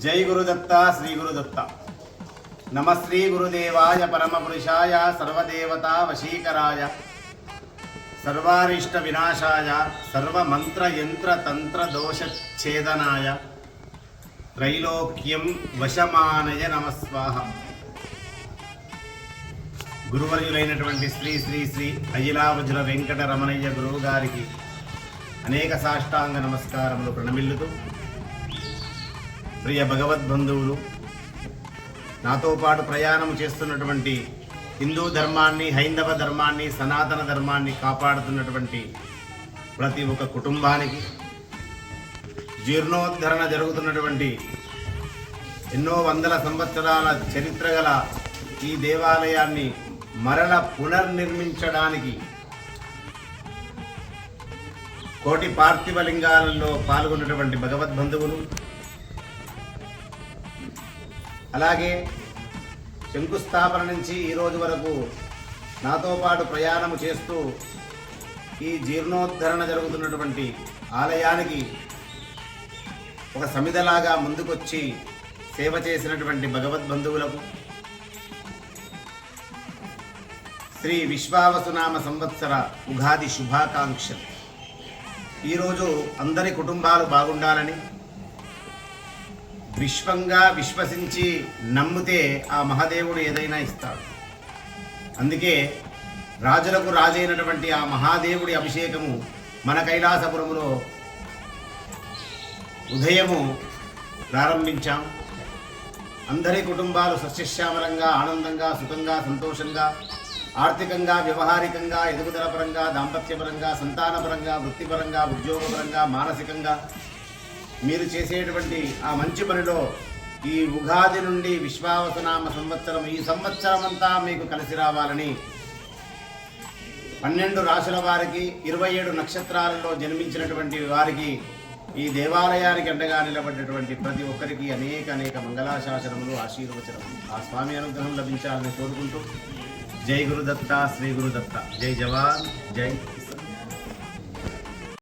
జై గురుదత్త శ్రీ గురుదత్త నమ శ్రీ గురుదేవాయ పరమపురుషాయ సర్వదేవత వశీకరాయ సర్వారిష్ట వినాశాయ సర్వమంత్ర యంత్ర తంత్ర దోషఛేదనాయ త్రైలోక్యం వశమానయ నమస్వాహ గురువర్యులైనటువంటి శ్రీ శ్రీ శ్రీ అయిలావజుల వెంకట రమణయ్య గురువు గారికి అనేక సాష్టాంగ నమస్కారములు ప్రణమిల్లుతూ ప్రియ భగవద్బంధువులు నాతో పాటు ప్రయాణం చేస్తున్నటువంటి హిందూ ధర్మాన్ని హైందవ ధర్మాన్ని సనాతన ధర్మాన్ని కాపాడుతున్నటువంటి ప్రతి ఒక్క కుటుంబానికి జీర్ణోద్ధరణ జరుగుతున్నటువంటి ఎన్నో వందల సంవత్సరాల చరిత్ర గల ఈ దేవాలయాన్ని మరల పునర్నిర్మించడానికి కోటి పార్థివలింగాలలో పాల్గొన్నటువంటి భగవద్బంధువులు అలాగే శంకుస్థాపన నుంచి ఈరోజు వరకు నాతో పాటు ప్రయాణం చేస్తూ ఈ జీర్ణోద్ధరణ జరుగుతున్నటువంటి ఆలయానికి ఒక సమిధలాగా ముందుకొచ్చి సేవ చేసినటువంటి భగవద్బంధువులకు శ్రీ విశ్వావసునామ సంవత్సర ఉగాది శుభాకాంక్షలు. ఈరోజు అందరి కుటుంబాలు బాగుండాలని విశ్వంగా విశ్వసించి నమ్మితే ఆ మహాదేవుడు ఏదైనా ఇస్తాడు. అందుకే రాజులకు రాజైనటువంటి ఆ మహాదేవుడి అభిషేకము మన కైలాసపురములో ఉదయము ప్రారంభించాం. అందరి కుటుంబాలు సస్యశ్యామలంగా ఆనందంగా సుఖంగా సంతోషంగా ఆర్థికంగా వ్యవహారికంగా ఎదుగుదల పరంగా దాంపత్యపరంగా సంతానపరంగా వృత్తిపరంగా ఉద్యోగపరంగా మానసికంగా మీరు చేసేటువంటి ఆ మంచి పనిలో ఈ ఉగాది నుండి విశ్వావసనామ సంవత్సరం ఈ సంవత్సరం అంతా మీకు కలిసి రావాలని పన్నెండు రాశుల వారికి ఇరవై ఏడు నక్షత్రాలలో జన్మించినటువంటి వారికి ఈ దేవాలయానికి అండగా నిలబడినటువంటి ప్రతి ఒక్కరికి అనేక అనేక మంగళాశాసనములు ఆశీర్వచనములు. ఆ స్వామి అనుగ్రహం లభించాలని కోరుకుంటూ జై గురుదత్త శ్రీ గురుదత్త. జై జవాన్ జై